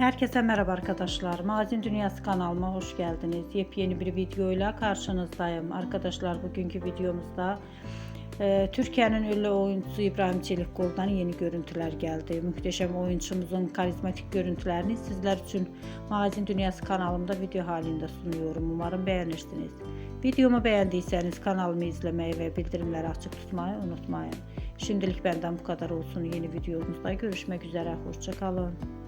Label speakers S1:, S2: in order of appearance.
S1: Herkese merhaba arkadaşlar. Magazin Dünyası kanalıma hoş geldiniz. Yepyeni bir videoyla karşınızdayım. Arkadaşlar bugünkü videomuzda e, Türkiye'nin ünlü oyuncusu İbrahim Çelikkol'dan yeni görüntüler geldi. Muhteşem oyuncumuzun karizmatik görüntülerini sizler için Magazin Dünyası kanalımda video halinde sunuyorum. Umarım beğenirsiniz. Videomu beğendiyseniz kanalımı izlemeyi ve bildirimleri açık tutmayı unutmayın. Şimdilik benden bu kadar olsun. Yeni videomuzda görüşmek üzere. Hoşçakalın.